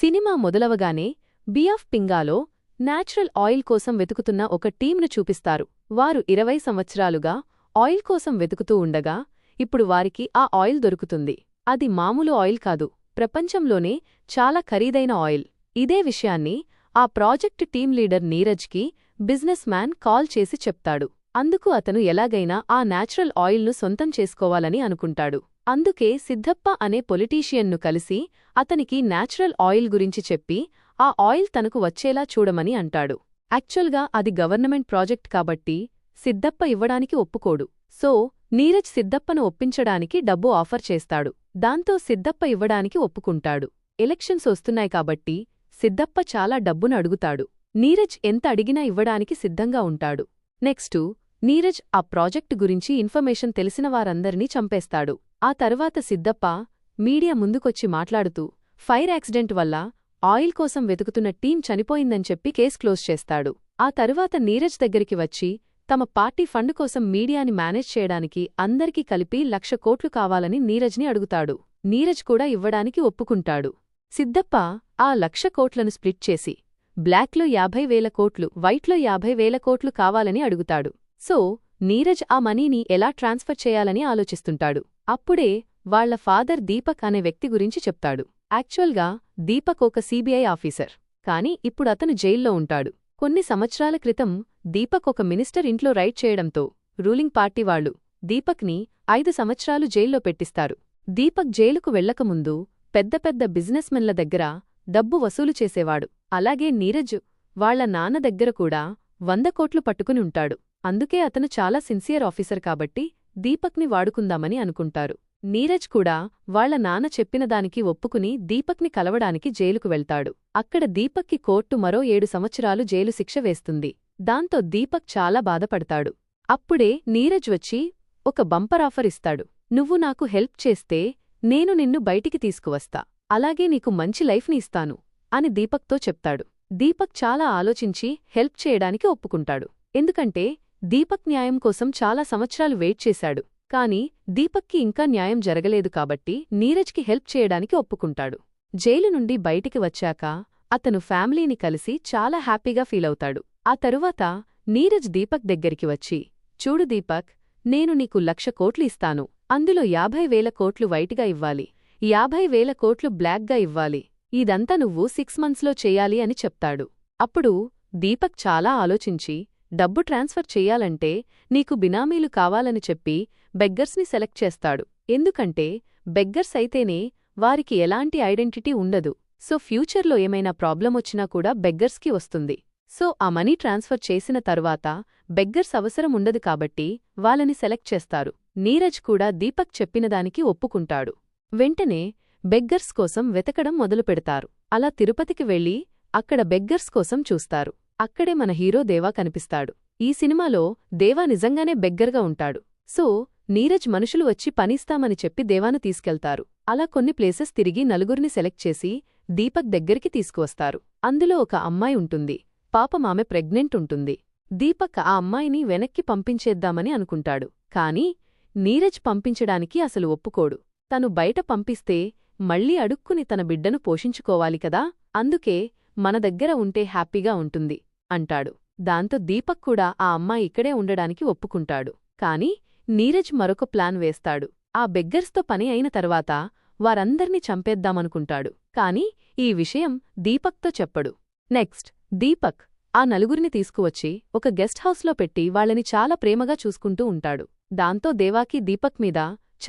Cinema మొదలవగానే బియాఫ్ పింగాలో నేచురల్ ఆయిల్ కోసం వెతుకుతున్న ఒక టీంను చూపిస్తారు. వారు ఇరవై సంవత్సరాలుగా ఆయిల్ కోసం వెతుకుతూ ఉండగా ఇప్పుడు వారికి ఆ ఆయిల్ దొరుకుతుంది. అది మామూలు ఆయిల్ కాదు ప్రపంచంలోనే చాలా ఖరీదైన ఆయిల్. ఇదే విషయాన్ని ఆ ప్రాజెక్ట్ టీం లీడర్ నీరజ్కి బిజినెస్ మ్యాన్ కాల్ చేసి చెప్తాడు. అందుకు అతను ఎలాగైనా ఆ నేచురల్ ఆయిల్ను సొంతం చేసుకోవాలని అనుకుంటాడు. అందుకే సిద్ధప్ప అనే పొలిటీషియన్ను కలిసి అతనికి నాచురల్ ఆయిల్ గురించి చెప్పి ఆ ఆయిల్ తనకు వచ్చేలా చూడమని అంటాడు. యాక్చువల్గా అది గవర్నమెంట్ ప్రాజెక్ట్ కాబట్టి సిద్ధప్ప ఇవ్వడానికి ఒప్పుకోడు. సో నీరజ్ సిద్ధప్పను ఒప్పించడానికి డబ్బు ఆఫర్ చేస్తాడు. దాంతో సిద్ధప్ప ఇవ్వడానికి ఒప్పుకుంటాడు. ఎలక్షన్స్ వస్తున్నాయి కాబట్టి సిద్ధప్ప చాలా డబ్బును అడుగుతాడు. నీరజ్ ఎంత అడిగినా ఇవ్వడానికి సిద్ధంగా ఉంటాడు. నెక్స్టు నీరజ్ ఆ ప్రాజెక్టు గురించి ఇన్ఫర్మేషన్ తెలిసిన వారందరినీ చంపేస్తాడు. ఆ తర్వాత సిద్దప్ప మీడియా ముందుకొచ్చి మాట్లాడుతూ ఫైర్ యాక్సిడెంట్ వల్ల ఆయిల్ కోసం వెతుకుతున్న టీం చనిపోయిందని చెప్పి కేస్ క్లోజ్ చేస్తాడు. ఆ తరువాత నీరజ్ దగ్గరికి వచ్చి తమ పార్టీ ఫండ్ కోసం మీడియాని మేనేజ్ చేయడానికి అందరికీ కలిపి లక్ష కోట్లు కావాలని నీరజ్ని అడుగుతాడు. నీరజ్ కూడా ఇవ్వడానికి ఒప్పుకుంటాడు. సిద్దప్ప ఆ లక్ష కోట్లను స్ప్లిట్ చేసి బ్లాక్లో యాభై వేల కోట్లు వైట్లో యాభై వేల కోట్లు కావాలని అడుగుతాడు. సో నీరజ్ ఆ మనీని ఎలా ట్రాన్స్ఫర్ చేయాలని ఆలోచిస్తుంటాడు. అప్పుడే వాళ్ళ ఫాదర్ దీపక్ అనే వ్యక్తి గురించి చెప్తాడు. యాక్చువల్గా దీపక్ ఒక సీబీఐ ఆఫీసర్. కాని ఇప్పుడు అతను జైల్లో ఉంటాడు. కొన్ని సంవత్సరాల క్రితం దీపక్ ఒక మినిస్టర్ ఇంట్లో రైడ్ చేయడంతో రూలింగ్ పార్టీ వాళ్ళు దీపక్ని ఐదు సంవత్సరాలు జైల్లో పెట్టిస్తారు. దీపక్ జైలుకు వెళ్ళకముందు పెద్ద పెద్ద బిజినెస్మెన్ల దగ్గర డబ్బు వసూలు చేసేవాడు. అలాగే నీరజ్ వాళ్ళ నాన్న దగ్గర కూడా వంద కోట్లు పట్టుకుని ఉంటాడు. అందుకే అతను చాలా సిన్సియర్ ఆఫీసర్ కాబట్టి దీపక్ని వాడుకుందామని అనుకుంటారు. నీరజ్ కూడా వాళ్ళ నాన్న చెప్పిన దానికి ఒప్పుకుని దీపక్ని కలవడానికి జైలుకు వెళ్తాడు. అక్కడ దీపక్కి కోర్టు మరో ఏడు సంవత్సరాలు జైలు శిక్ష వేస్తుంది. దాంతో దీపక్ చాలా బాధపడతాడు. అప్పుడే నీరజ్ వచ్చి ఒక బంపర్ ఆఫర్ ఇస్తాడు. నువ్వు నాకు హెల్ప్ చేస్తే నేను నిన్ను బయటికి తీసుకువస్తా. అలాగే నీకు మంచి లైఫ్ని ఇస్తాను అని దీపక్తో చెప్తాడు. దీపక్ చాలా ఆలోచించి హెల్ప్ చేయడానికి ఒప్పుకుంటాడు. ఎందుకంటే దీపక్ న్యాయం కోసం చాలా సంవత్సరాలు వెయిట్ చేశాడు. కాని దీపక్కి ఇంకా న్యాయం జరగలేదు కాబట్టి నీరజ్కి హెల్ప్ చేయడానికి ఒప్పుకుంటాడు. జైలు నుండి బయటికి వచ్చాక అతను ఫ్యామిలీని కలిసి చాలా హ్యాపీగా ఫీలవుతాడు ఆ తరువాత నీరజ్ దీపక్ దగ్గరికి వచ్చి చూడు దీపక్ నేను నీకు లక్ష కోట్లు ఇస్తాను. అందులో యాభై వేల కోట్లు వైట్గా ఇవ్వాలి. యాభై వేల కోట్లు బ్లాక్గా ఇవ్వాలి. ఇదంతా నువ్వు సిక్స్ మంత్స్లో చేయాలి అని చెప్తాడు. అప్పుడు దీపక్ చాలా ఆలోచించి డబ్బు ట్రాన్స్ఫర్ చెయ్యాలంటే నీకు బినామీలు కావాలని చెప్పి బెగ్గర్స్ని సెలెక్ట్ చేస్తాడు. ఎందుకంటే బెగ్గర్స్ అయితేనే వారికి ఎలాంటి ఐడెంటిటీ ఉండదు. సో ఫ్యూచర్లో ఏమైనా ప్రాబ్లం వచ్చినా కూడా బెగ్గర్స్కి వస్తుంది. సో ఆ మనీ ట్రాన్స్ఫర్ చేసిన తరువాత బెగ్గర్స్ అవసరం ఉండదు కాబట్టి వాళ్ళని సెలెక్ట్ చేస్తారు. నీరజ్ కూడా దీపక్ చెప్పినదానికి ఒప్పుకుంటాడు. వెంటనే బెగ్గర్స్ కోసం వెతకడం మొదలుపెడతారు. అలా తిరుపతికి వెళ్ళి అక్కడ బెగ్గర్స్ కోసం చూస్తారు. అక్కడే మన హీరో దేవా కనిపిస్తాడు. ఈ సినిమాలో దేవా నిజంగానే బెగ్గర్గా ఉంటాడు. సో నీరజ్ మనుషులు వచ్చి పనిస్తామని చెప్పి దేవాను తీసుకెళ్తారు. అలా కొన్ని ప్లేసెస్ తిరిగి నలుగురిని సెలెక్ట్ చేసి దీపక్ దగ్గరికి తీసుకువస్తారు. అందులో ఒక అమ్మాయి ఉంటుంది. పాపం ఆమె ప్రెగ్నెంట్ ఉంటుంది. దీపక్ ఆ అమ్మాయిని వెనక్కి పంపించేద్దామని అనుకుంటాడు. కాని నీరజ్ పంపించడానికి అసలు ఒప్పుకోడు. తను బయట పంపిస్తే మళ్ళీ అడుక్కుని తన బిడ్డను పోషించుకోవాలి కదా? అందుకే మన దగ్గర ఉంటే హ్యాపీగా ఉంటుంది. అంటాడు. దాంతో దీపక్ కూడా ఆ అమ్మాయి ఇక్కడే ఉండడానికి ఒప్పుకుంటాడు. కాని నీరజ్ మరొక ప్లాన్ వేస్తాడు. ఆ బెగ్గర్స్తో పని అయిన తర్వాత వారందర్నీ చంపేద్దామనుకుంటాడు. కాని ఈ విషయం దీపక్తో చెప్పడు. నెక్స్ట్ దీపక్ ఆ నలుగురిని తీసుకువచ్చి ఒక గెస్ట్ హౌస్లో పెట్టి వాళ్ళని చాలా ప్రేమగా చూసుకుంటూ ఉంటాడు. దాంతో దేవాకి దీపక్ మీద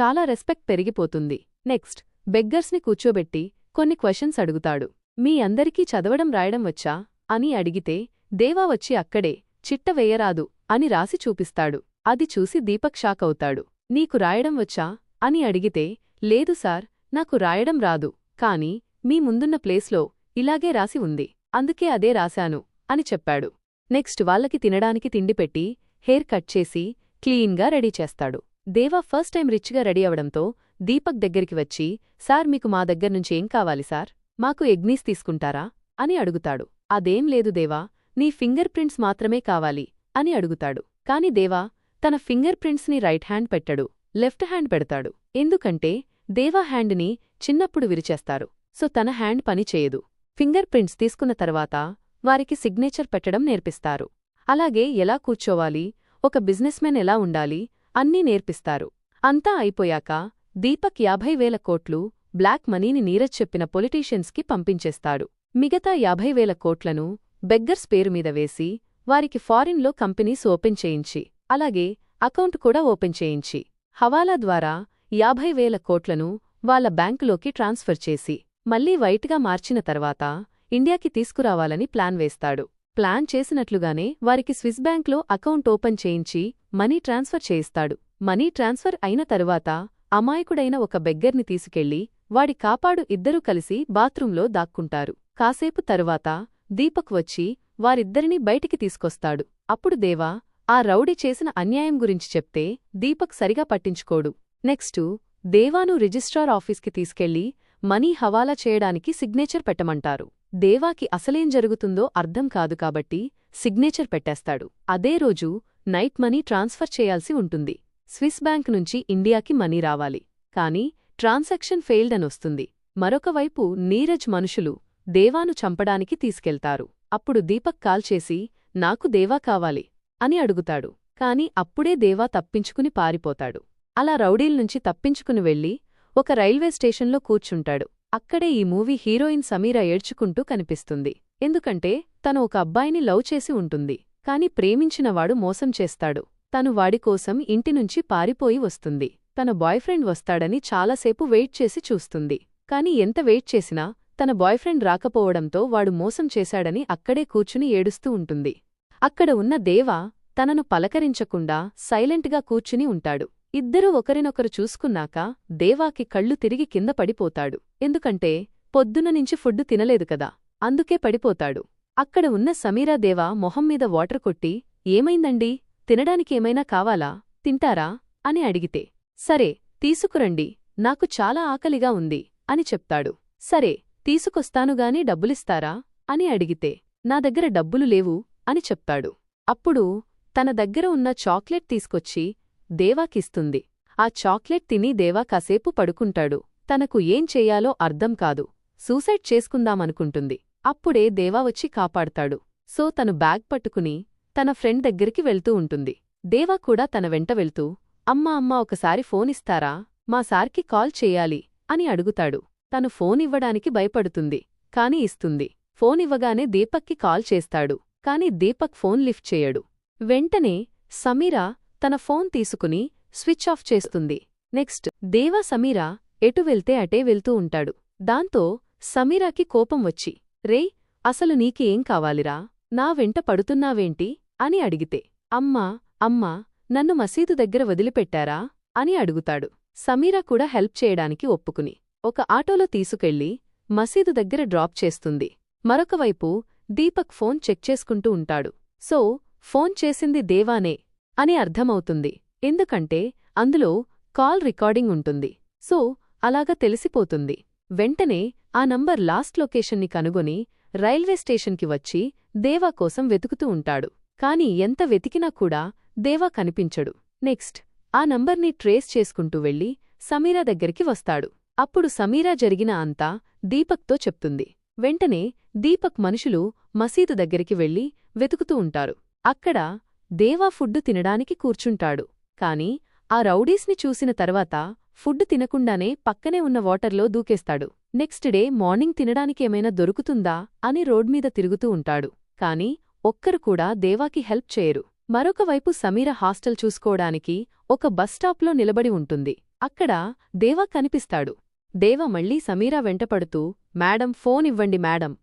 చాలా రెస్పెక్ట్ పెరిగిపోతుంది. నెక్స్ట్ బెగ్గర్స్ని కూర్చోబెట్టి కొన్ని క్వశ్చన్స్ అడుగుతాడు. మీ అందరికీ చదవడం రాయడం వచ్చా? అని అడిగితే దేవా వచ్చి అక్కడే చిట్ట వేయరాదు అని రాసి చూపిస్తాడు. అది చూసి దీపక్ షాక్ అవుతాడు. నీకు రాయడం వచ్చా? అని అడిగితే లేదు సార్ నాకు రాయడం రాదు కాని మీ ముందున్న ప్లేస్లో ఇలాగే రాసి ఉంది అందుకే అదే రాశాను అని చెప్పాడు. నెక్స్ట్ వాళ్ళకి తినడానికి తిండి పెట్టి హెయిర్ కట్ చేసి క్లీన్గా రెడీ చేస్తాడు. దేవా ఫస్ట్ టైం రిచ్గా రెడీ అవడంతో దీపక్ దగ్గరికి వచ్చి సార్ మీకు మా దగ్గర్నుంచేం కావాలి సార్? మాకు ఎగ్నీస్ తీసుకుంటారా? అని అడుగుతాడు. అదేం లేదు దేవా నీ ఫింగర్ ప్రింట్స్ మాత్రమే కావాలి అని అడుగుతాడు. కాని దేవా తన ఫింగర్ ప్రింట్స్ని రైట్ హ్యాండ్ పెట్టడు లెఫ్ట్ హ్యాండ్ పెడతాడు. ఎందుకంటే దేవా హ్యాండ్ని చిన్నప్పుడు విరిచేస్తారు. సో తన హ్యాండ్ పని చేయదు. ఫింగర్ ప్రింట్స్ తీసుకున్న తర్వాత వారికి సిగ్నేచర్ పెట్టడం నేర్పిస్తారు. అలాగే ఎలా కూర్చోవాలి ఒక బిజినెస్మెన్ ఎలా ఉండాలి అన్నీ నేర్పిస్తారు. అంతా అయిపోయాక దీపక్ యాభై వేల కోట్లు బ్లాక్ మనీని నీరజ్ చెప్పిన పొలిటీషియన్స్కి పంపించేస్తాడు. మిగతా యాభై వేల కోట్లను బెగ్గర్స్ పేరు మీద వేసి వారికి ఫారిన్లో కంపెనీస్ ఓపెన్ చేయించి అలాగే అకౌంట్ కూడా ఓపెన్ చేయించి హవాలా ద్వారా యాభై వేల కోట్లను వాళ్ళ బ్యాంకులోకి ట్రాన్స్ఫర్ చేసి మళ్ళీ వైట్గా మార్చిన తర్వాత ఇండియాకి తీసుకురావాలని ప్లాన్ వేస్తాడు. ప్లాన్ చేసినట్లుగానే వారికి స్విస్ బ్యాంక్లో అకౌంట్ ఓపెన్ చేయించి మనీ ట్రాన్స్ఫర్ చేయిస్తాడు. మనీ ట్రాన్స్ఫర్ అయిన తరువాత అమాయకుడైన ఒక బెగ్గర్ని తీసుకెళ్ళి వాడి కాపాడు ఇద్దరూ కలిసి బాత్రూంలో దాక్కుంటారు. కాసేపు తరువాత దీపక్ వచ్చి వారిద్దరినీ బయటికి తీసుకొస్తాడు. అప్పుడు దేవా ఆ రౌడీ చేసిన అన్యాయం గురించి చెప్తే దీపక్ సరిగా పట్టించుకోడు. నెక్స్టు దేవాను రిజిస్ట్రార్ ఆఫీస్కి తీసుకెళ్ళి మనీ హవాలా చేయడానికి సిగ్నేచర్ పెట్టమంటారు. దేవాకి అసలేం జరుగుతుందో అర్థం కాదు కాబట్టి సిగ్నేచర్ పెట్టేస్తాడు. అదే రోజు నైట్ మనీ ట్రాన్స్ఫర్ చేయాల్సి ఉంటుంది. స్విస్ బ్యాంక్ నుంచి ఇండియాకి మనీ రావాలి. కానీ ట్రాన్సాక్షన్ ఫెయిల్డ్ అనొస్తుంది మరొకవైపు నీరజ్ మనుషులు దేవాను చంపడానికి తీసుకెళ్తారు. అప్పుడు దీపక్ కాల్ చేసి నాకు దేవా కావాలి అని అడుగుతాడు. కాని అప్పుడే దేవా తప్పించుకుని పారిపోతాడు. అలా రౌడీల్నుంచి తప్పించుకుని వెళ్ళి ఒక రైల్వే స్టేషన్లో కూర్చుంటాడు. అక్కడే ఈ మూవీ హీరోయిన్ సమీరా ఏడ్చుకుంటూ కనిపిస్తుంది. ఎందుకంటే తను ఒక అబ్బాయిని లవ్ చేసి ఉంటుంది. కాని ప్రేమించినవాడు మోసం చేస్తాడు. తను వాడికోసం ఇంటినుంచి పారిపోయి వస్తుంది. తన బాయ్ఫ్రెండ్ వస్తాడని చాలాసేపు వెయిట్ చేసి చూస్తుంది. కాని ఎంత వెయిట్ చేసినా తన బాయ్ఫ్రెండ్ రాకపోవడంతో వాడు మోసం చేశాడని అక్కడే కూర్చుని ఏడుస్తూ ఉంటుంది. అక్కడ ఉన్న దేవా తనను పలకరించకుండా సైలెంట్గా కూర్చుని ఉంటాడు. ఇద్దరూ ఒకరినొకరు చూసుకున్నాక దేవాకి కళ్ళు తిరిగి కింద పడిపోతాడు. ఎందుకంటే పొద్దున నుంచి ఫుడ్డు తినలేదు కదా అందుకే పడిపోతాడు. అక్కడ ఉన్న సమీరా దేవా మొహం మీద వాటర్ కొట్టి ఏమైందండి? తినడానికేమైనా కావాలా? తింటారా? అని అడిగితే సరే తీసుకురండి నాకు చాలా ఆకలిగా ఉంది అని చెప్తాడు. సరే తీసుకొస్తానుగాని డబ్బులిస్తారా? అని అడిగితే నా దగ్గర డబ్బులు లేవు అని చెప్తాడు అప్పుడు తన దగ్గర ఉన్న చాక్లెట్ తీసుకొచ్చి దేవాకిస్తుంది. ఆ చాక్లెట్ తిని దేవా కాసేపు పడుకుంటాడు. తనకు ఏం చెయ్యాలో అర్థం కాదు. సూసైడ్ చేసుకుందామనుకుంటుంది. అప్పుడే దేవా వచ్చి కాపాడతాడు. సో తను బ్యాగ్ పట్టుకుని తన ఫ్రెండ్ దగ్గరికి వెళ్తూ ఉంటుంది. దేవా కూడా తన వెంట వెళ్తూ అమ్మా అమ్మా ఒకసారి ఫోనిస్తారా మా సార్కి కాల్ చెయ్యాలి అని అడుగుతాడు. తను ఫోన్ ఇవ్వడానికి భయపడుతుంది కాని ఇస్తుంది. ఫోన్ ఇవ్వగానే దీపక్కి కాల్ చేస్తాడు కాని దీపక్ ఫోన్ లిఫ్ట్ చేయడు. వెంటనే సమీరా తన ఫోన్ తీసుకుని స్విచ్ ఆఫ్ చేస్తుంది. నెక్స్ట్ దేవా సమీరా ఎటు వెళ్తే అటే వెళ్తూ ఉంటాడు. దాంతో సమీరాకి కోపం వచ్చి రే అసలు నీకి ఏం కావాలిరా? నా వెంట పడుతున్నావేంటి? అని అడిగితే అమ్మా అమ్మా నన్ను మసీదు దగ్గర వదిలిపెట్టారా? అని అడుగుతాడు. సమీరా కూడా హెల్ప్ చేయడానికి ఒప్పుకుని ఒక ఆటోలో తీసుకెళ్ళి మసీదు దగ్గర డ్రాప్ చేస్తుంది. మరొకవైపు దీపక్ ఫోన్ చెక్ చేసుకుంటూ ఉంటాడు. సో ఫోన్ చేసింది దేవానే అని అర్థమవుతుంది. ఎందుకంటే అందులో కాల్ రికార్డింగ్ ఉంటుంది. సో అలాగా తెలిసిపోతుంది. వెంటనే ఆ నంబర్ లాస్ట్ లొకేషన్ని కనుగొని రైల్వే స్టేషన్కి వచ్చి దేవా కోసం వెతుకుతూ ఉంటాడు. కాని ఎంత వెతికినా కూడా దేవా కనిపించడు. నెక్స్ట్ ఆ నంబర్ని ట్రేస్ చేసుకుంటూ వెళ్ళి సమీరా దగ్గరికి వస్తాడు. అప్పుడు సమీరా జరిగిన అంతా దీపక్తో చెప్తుంది. వెంటనే దీపక్ మనుషులు మసీదు దగ్గరికి వెళ్ళి వెతుకుతూ ఉంటారు. అక్కడ దేవా ఫుడ్డు తినడానికి కూర్చుంటాడు. కాని ఆ రౌడీస్ని చూసిన తర్వాత ఫుడ్డు తినకుండానే పక్కనే ఉన్న వాటర్లో దూకేస్తాడు. నెక్స్ట్ డే మార్నింగ్ తినడానికేమైనా దొరుకుతుందా అని రోడ్మీద తిరుగుతూ ఉంటాడు. కాని ఒక్కరు కూడా దేవాకి హెల్ప్ చేయరు. మరొకవైపు సమీర హాస్టల్ చూసుకోవడానికి ఒక బస్టాప్లో నిలబడి ఉంటుంది. అక్కడ దేవా కనిపిస్తాడు. దేవ మళ్ళీ సమీరా వెంటపడుతూ మేడం ఫోన్ ఇవ్వండి మేడం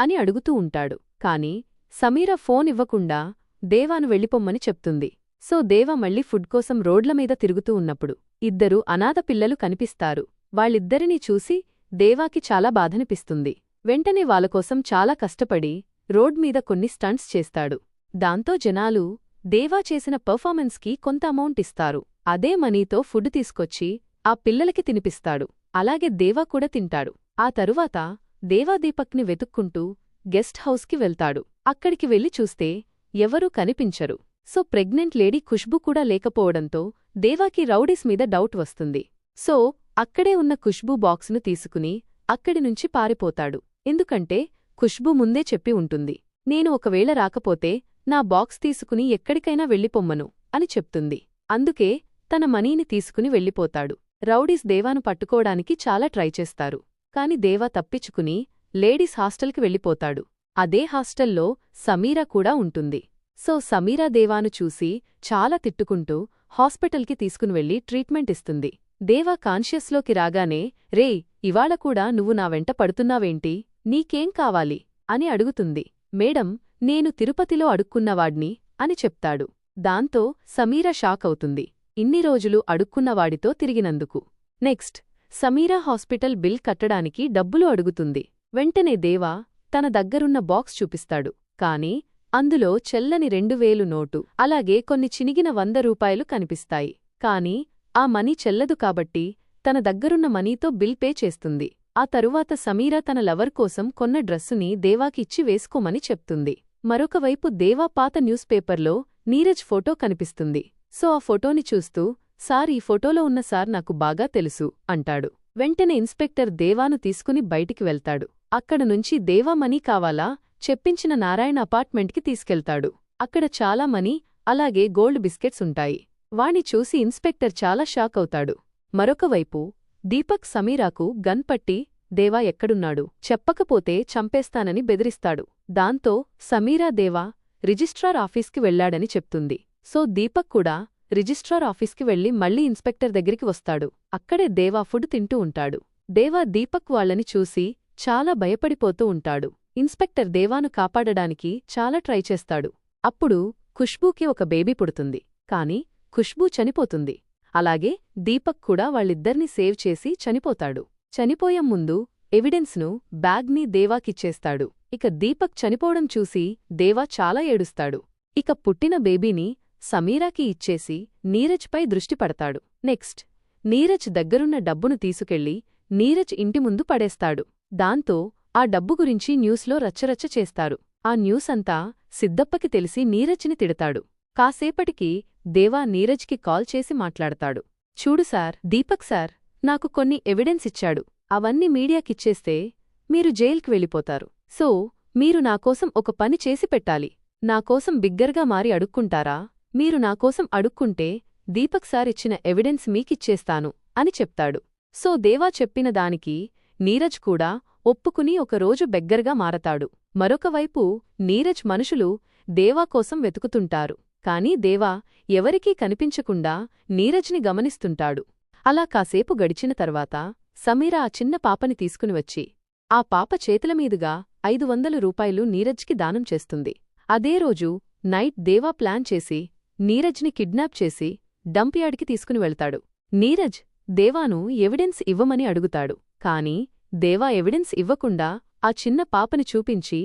అని అడుగుతూ ఉంటాడు. కాని సమీర ఫోన్ ఇవ్వకుండా దేవాను వెళ్ళిపొమ్మని చెప్తుంది. సో దేవ మళ్ళీ ఫుడ్ కోసం రోడ్లమీద తిరుగుతూ ఉన్నప్పుడు ఇద్దరు అనాథ పిల్లలు కనిపిస్తారు. వాళ్ళిద్దరినీ చూసి దేవాకి చాలా బాధనిపిస్తుంది. వెంటనే వాళ్ళకోసం చాలా కష్టపడి రోడ్మీద కొన్ని స్టంట్స్ చేస్తాడు. దాంతో జనాలు దేవా చేసిన పర్ఫార్మెన్స్కి కొంత అమౌంట్ ఇస్తారు. అదే మనీతో ఫుడ్ తీసుకొచ్చి ఆ పిల్లలకి తినిపిస్తాడు. అలాగే దేవా కూడా తింటాడు. ఆ తరువాత దేవాదీపక్ని వెతుక్కుంటూ గెస్ట్ హౌస్కి వెళ్తాడు. అక్కడికి వెళ్ళి చూస్తే ఎవరూ కనిపించరు. సో ప్రెగ్నెంట్ లేడీ ఖుష్బు కూడా లేకపోవడంతో దేవాకి రౌడీస్ మీద డౌట్ వస్తుంది. సో అక్కడే ఉన్న ఖుష్బూ బాక్సును తీసుకుని అక్కడి నుంచి పారిపోతాడు. ఎందుకంటే ఖుష్బూ ముందే చెప్పి ఉంటుంది. నేను ఒకవేళ రాకపోతే నా బాక్స్ తీసుకుని ఎక్కడికైనా వెళ్ళిపొమ్మను అని చెప్తుంది. అందుకే తన మనీని తీసుకుని వెళ్ళిపోతాడు. రౌడీస్ దేవాను పట్టుకోడానికి చాలా ట్రై చేస్తారు. కాని దేవా తప్పించుకుని లేడీస్ హాస్టల్కి వెళ్ళిపోతాడు. అదే హాస్టల్లో సమీరా కూడా ఉంటుంది. సో సమీరా దేవాను చూసి చాలా తిట్టుకుంటూ హాస్పిటల్కి తీసుకుని వెళ్ళి ట్రీట్మెంట్ ఇస్తుంది. దేవా కాన్షియస్లోకి రాగానే రే ఇవాళ కూడా నువ్వు నా వెంట పడుతున్నావేంటి? నీకేం కావాలి? అని అడుగుతుంది. మేడం నేను తిరుపతిలో అడుక్కున్నవాడ్ని అని చెప్తాడు. దాంతో సమీరా షాక్ అవుతుంది. ఇన్ని రోజులు అడుక్కున్నవాడితో తిరిగినందుకు. నెక్స్ట్ సమీరా హాస్పిటల్ బిల్ కట్టడానికి డబ్బులు అడుగుతుంది. వెంటనే దేవా తన దగ్గరున్న బాక్స్ చూపిస్తాడు. కాని అందులో చెల్లని రెండువేలు నోటు అలాగే కొన్ని చినిగిన వంద రూపాయలు కనిపిస్తాయి. కాని ఆ మనీ చెల్లదు కాబట్టి తన దగ్గరున్న మనీతో బిల్ పే చేస్తుంది. ఆ తరువాత సమీరా తన లవర్ కోసం కొన్న డ్రస్సుని దేవాకిచ్చి వేసుకోమని చెప్తుంది. మరొకవైపు దేవా పాత న్యూస్ పేపర్లో నీరజ్ ఫోటో కనిపిస్తుంది. సో ఆ ఫోటోని చూస్తూ సార్ ఈ ఫోటోలో ఉన్న సార్ నాకు బాగా తెలుసు అంటాడు. వెంటనే ఇన్స్పెక్టర్ దేవాను తీసుకుని బయటికి వెళ్తాడు. అక్కడ నుంచి దేవా మనీ కావాలా? చెప్పించిన నారాయణ అపార్ట్మెంట్కి తీసుకెళ్తాడు. అక్కడ చాలా మనీ అలాగే గోల్డ్ బిస్కెట్స్ ఉంటాయి వాణ్ణి చూసి ఇన్స్పెక్టర్ చాలా షాక్ అవుతాడు. మరొకవైపు దీపక్ సమీరాకు గన్ పట్టి దేవా ఎక్కడున్నాడు? చెప్పకపోతే చంపేస్తానని బెదిరిస్తాడు. దాంతో సమీరా దేవా రిజిస్ట్రార్ ఆఫీస్కి వెళ్ళాడని చెప్తుంది. సో దీపక్ కూడా రిజిస్ట్రార్ ఆఫీస్కి వెళ్ళి మళ్ళీ ఇన్స్పెక్టర్ దగ్గరికి వస్తాడు. అక్కడే దేవా ఫుడ్ తింటూ ఉంటాడు. దేవా దీపక్ వాళ్ళని చూసి చాలా భయపడిపోతూ ఉంటాడు. ఇన్స్పెక్టర్ దేవాను కాపాడడానికి చాలా ట్రై చేస్తాడు. అప్పుడు ఖుష్బూకి ఒక బేబీ పుడుతుంది. కాని ఖుష్బూ చనిపోతుంది. అలాగే దీపక్ కూడా వాళ్ళిద్దర్నీ సేవ్ చేసి చనిపోతాడు. చనిపోయే ముందు ఎవిడెన్స్ను బ్యాగ్ని దేవాకిచ్చేస్తాడు. ఇక దీపక్ చనిపోవడం చూసి దేవా చాలా ఏడుస్తాడు. ఇక పుట్టిన బేబీని సమీరాకి ఇచ్చేసి నీరజ్పై దృష్టి పడతాడు. నెక్స్ట్ నీరజ్ దగ్గరున్న డబ్బును తీసుకెళ్ళి నీరజ్ ఇంటి ముందు పడేస్తాడు. దాంతో ఆ డబ్బు గురించి న్యూస్లో రచ్చరచ్చ చేస్తారు. ఆ న్యూస్ అంతా సిద్దప్పకి తెలిసి నీరజ్ని తిడతాడు. కాసేపటికి దేవా నీరజ్కి కాల్ చేసి మాట్లాడతాడు. చూడు సార్ దీపక్ సార్ నాకు కొన్ని ఎవిడెన్స్ ఇచ్చాడు. అవన్నీ మీడియాకిచ్చేస్తే మీరు జైల్కి వెళ్ళిపోతారు. సో మీరు నాకోసం ఒక పని చేసి పెట్టాలి. నాకోసం బిగ్గరగా మారి అడుక్కుంటారా? మీరు నాకోసం అడుక్కుంటే దీపక్ సార్ ఇచ్చిన ఎవిడెన్స్ మీకిచ్చేస్తాను అని చెప్తాడు. సో దేవా చెప్పిన దానికి నీరజ్ కూడా ఒప్పుకుని ఒకరోజు బెగ్గరగా మారతాడు. మరొకవైపు నీరజ్ మనుషులు దేవా కోసం వెతుకుతుంటారు. కాని దేవా ఎవరికీ కనిపించకుండా నీరజ్ని గమనిస్తుంటాడు. అలా కాసేపు గడిచిన తర్వాత సమీరా ఆ చిన్న పాపని తీసుకుని వచ్చి ఆ పాప చేతులమీదుగా ఐదు వందల రూపాయలు నీరజ్కి దానం చేస్తుంది. అదే రోజు నైట్ దేవా ప్లాన్ చేసి నీరజ్ని కిడ్నాప్ చేసి డంప్యార్డ్కి తీసుకుని వెళ్తాడు. నీరజ్ దేవాను ఎవిడెన్స్ ఇవ్వమని అడుగుతాడు. కాని దేవా ఎవిడెన్స్ ఇవ్వకుండా ఆ చిన్న పాపని చూపించి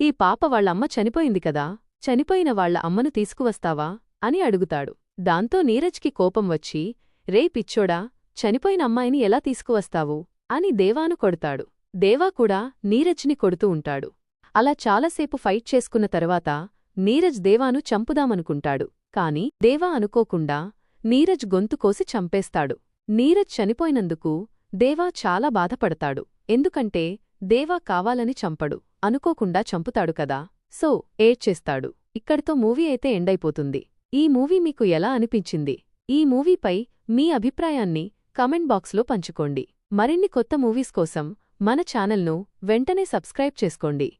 ఈ పాప వాళ్ళమ్మ చనిపోయింది కదా చనిపోయిన వాళ్ళ అమ్మను తీసుకువస్తావా? అని అడుగుతాడు. దాంతో నీరజ్కి కోపం వచ్చి రే పిచ్చోడా చనిపోయిన అమ్మాయిని ఎలా తీసుకువస్తావు? అని దేవాను కొడతాడు. దేవా కూడా నీరజ్ని కొడుతూ ఉంటాడు. అలా చాలాసేపు ఫైట్ చేసుకున్న తర్వాత నీరజ్ దేవాను చంపుదామనుకుంటాడు. కాని దేవా అనుకోకుండా నీరజ్ గొంతు కోసి చంపేస్తాడు. నీరజ్ చనిపోయినందుకు దేవా చాలా బాధపడతాడు. ఎందుకంటే దేవా కావాలని చంపడు. అనుకోకుండా చంపుతాడు కదా. సో ఏడ్చేస్తాడు. ఇక్కడితో మూవీ అయితే ఎండైపోతుంది. ఈ మూవీ మీకు ఎలా అనిపించింది? ఈ మూవీపై మీ అభిప్రాయాన్ని కమెంట్ బాక్స్లో పంచుకోండి. మరిన్ని కొత్త మూవీస్ కోసం మన ఛానల్ను వెంటనే సబ్స్క్రైబ్ చేసుకోండి.